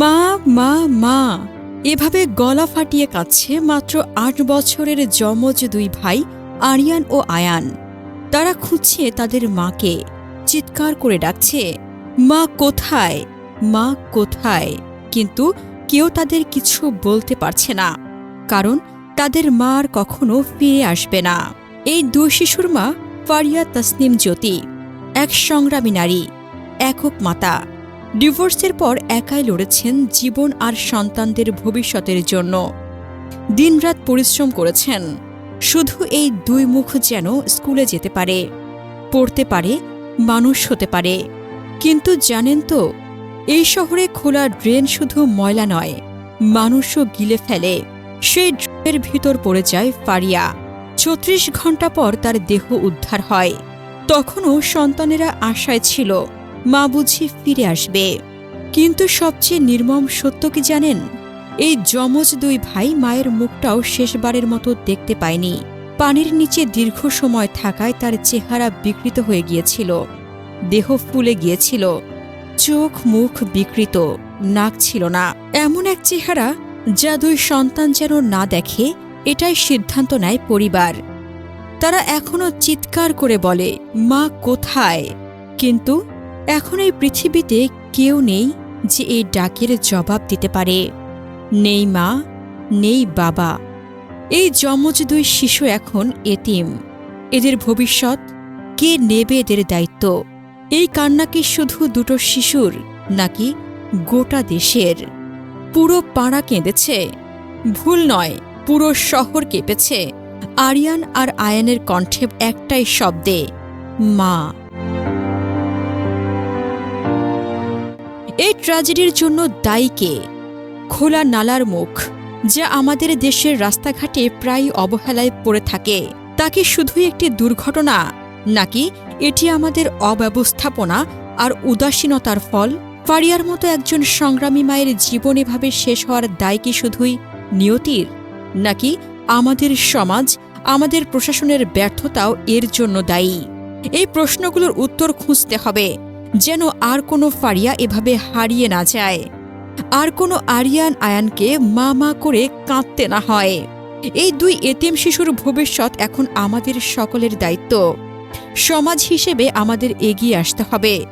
মা মা মা। এভাবে গলা ফাটিয়ে কাচ্ছে মাত্র আট বছরের যমজ দুই ভাই, আরিয়ান ও আয়ান। তারা খুঁজছে তাদের মাকে। চিৎকার করে ডাকছে, মা কোথায়? মা কোথায়? কিন্তু কেউ তাদের কিছু বলতে পারছে না, কারণ তাদের মা আর কখনো ফিরে আসবে না। এই দুই শিশুর মা ফারিয়া তাসনিম জ্যোতি, এক সংগ্রামী নারী, একক মাতা। ডিভোর্সের পর একাই লড়েছেন জীবন আর সন্তানদের ভবিষ্যতের জন্য। দিনরাত পরিশ্রম করেছেন, শুধু এই দুই মুখ যেন স্কুলে যেতে পারে, পড়তে পারে, মানুষ হতে পারে। কিন্তু জানেন তো, এই শহরে খোলা ড্রেন শুধু ময়লা নয়, মানুষও গিলে ফেলে, সেই ড্রেনের ভিতর পড়ে যায় ফারিয়া। ছত্রিশ ঘণ্টা পর তার দেহ উদ্ধার হয়। তখনও সন্তানেরা আশায় ছিল, মা বুঝি ফিরে আসবে। কিন্তু সবচেয়ে নির্মম সত্য কি জানেন? এই যমজ দুই ভাই মায়ের মুখটাও শেষবারের মতো দেখতে পায়নি। পানির নিচে দীর্ঘ সময় থাকায় তার চেহারা বিকৃত হয়ে গিয়েছিল। দেহ ফুলে গিয়েছিল। চোখ মুখ বিকৃত, নাক ছিল না। এমন এক চেহারা যা দুই সন্তান যেন না দেখে এটাই সিদ্ধান্ত নেয় পরিবার। তারা এখনও চিৎকার করে বলে, মা কোথায়? কিন্তু এখন এই পৃথিবীতে কেউ নেই যে এই ডাকের জবাব দিতে পারে। নেই মা, নেই বাবা। এই যমজ দুই শিশু এখন এতিম। এদের ভবিষ্যৎ কে নেবে এদের দায়িত্ব? এই কান্না কি শুধু দুটো শিশুর, নাকি গোটা দেশের? পুরো পাড়া কেঁদেছে? ভুল নয়। পুরো শহর কেঁপেছে। আরিয়ান আর আয়ানের কণ্ঠে একটাই শব্দে, মা। এই ট্র্যাজেডির জন্য দায়ী কে? খোলা নালার মুখ, যা আমাদের দেশের রাস্তাঘাটে প্রায় অবহেলায় পড়ে থাকে। তা কি শুধুই একটি দুর্ঘটনা, নাকি এটি আমাদের অব্যবস্থাপনা আর উদাসীনতার ফল? ফারিয়ার মতো একজন সংগ্রামী মায়ের জীবন এভাবে শেষ হওয়ার দায় কি শুধুই নিয়তির? নাকি আমাদের সমাজ, আমাদের প্রশাসনের ব্যর্থতাও এর জন্য দায়ী? এই প্রশ্নগুলোর উত্তর খুঁজতে হবে, যেন আর কোনো ফারিয়া এভাবে হারিয়ে না যায়। আর কোনো আরিয়ান আয়ানকে মা মা করে কাঁদতে না হয়। এই দুই এতিম শিশুর ভবিষ্যৎ এখন আমাদের সকলের দায়িত্ব। সমাজ হিসেবে আমাদের এগিয়ে আসতে হবে।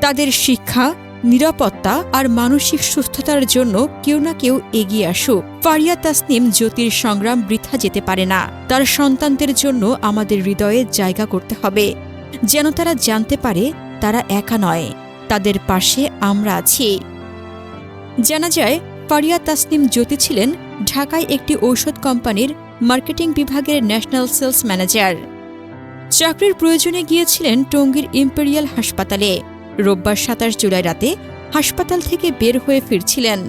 তাদের শিক্ষা নিরাপত্তা আর মানসিক সুস্থতার জন্য কেউ না কেউ এগিয়ে আসুক। ফারিয়া তাসনিম জ্যোতির সংগ্রাম বৃথা যেতে পারে না। তার সন্তানদের জন্য আমাদের হৃদয়ে জায়গা করতে হবে। যেন তারা জানতে পারে তারা একা নয়। তাদের পাশে আমরা আছি। জানা যায়, ফারিয়া তাসনিম জ্যোতি ছিলেন ঢাকায় একটি ঔষধ কোম্পানির মার্কেটিং বিভাগের ন্যাশনাল সেলস ম্যানেজার। চাকরির প্রয়োজনে গিয়েছিলেন টঙ্গীর ইম্পেরিয়াল হাসপাতালে। রোববার সাতাশ জুলাই রাতে হাসপাতাল থেকে বের হয়ে ফিরছিলেন।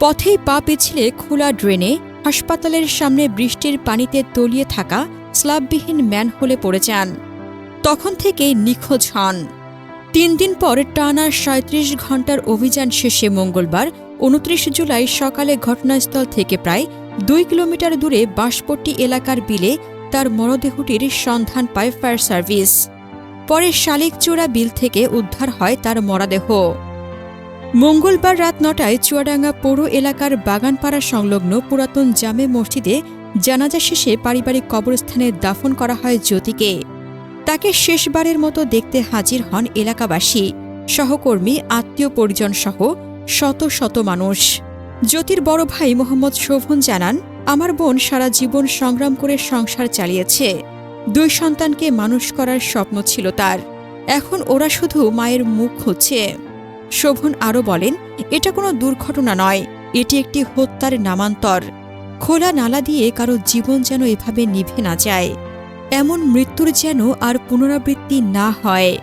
পথেই পা পিছলে খোলা ড্রেনে হাসপাতালের সামনে বৃষ্টির পানিতে তলিয়ে থাকা স্লাববিহীন ম্যানহোলে পড়ে যান। তখন থেকেই নিখোঁজ হন। তিন দিন পর টানা সাঁত্রিশ ঘণ্টার অভিযান শেষে মঙ্গলবার উনত্রিশ জুলাই সকালে ঘটনাস্থল থেকে প্রায় দুই কিলোমিটার দূরে বাঁশপট্টি এলাকার বিলে তার মরদেহটির সন্ধান পায় ফায়ার সার্ভিস। পরে শালিকচূড়া বিল থেকে উদ্ধার হয় তার মরাদেহ। মঙ্গলবার রাত নটায় চুয়াডাঙ্গা পৌর এলাকার বাগানপাড়া সংলগ্ন পুরাতন জামে মসজিদে জানাজা শেষে পারিবারিক কবরস্থানে দাফন করা হয় জ্যোতিকে। তাকে শেষবারের মতো দেখতে হাজির হন এলাকাবাসী, সহকর্মী, আত্মীয় পরিজন সহ শত শত মানুষ। জ্যোতির বড় ভাই মোহাম্মদ শোভন জানান, আমার বোন সারা জীবন সংগ্রাম করে সংসার চালিয়েছে। দুই সন্তানকে মানুষ করার স্বপ্ন ছিল তার। এখন ওরা শুধু মায়ের মুখ হচ্ছে শোভন আরও বলেন, এটা কোনো দুর্ঘটনা নয়, এটি একটি হত্যার নামান্তর। খোলা নালা দিয়ে কারও জীবন যেন এভাবে নিভে না যায়। এমন মৃত্যুর যেন আর পুনরাবৃত্তি না হয়।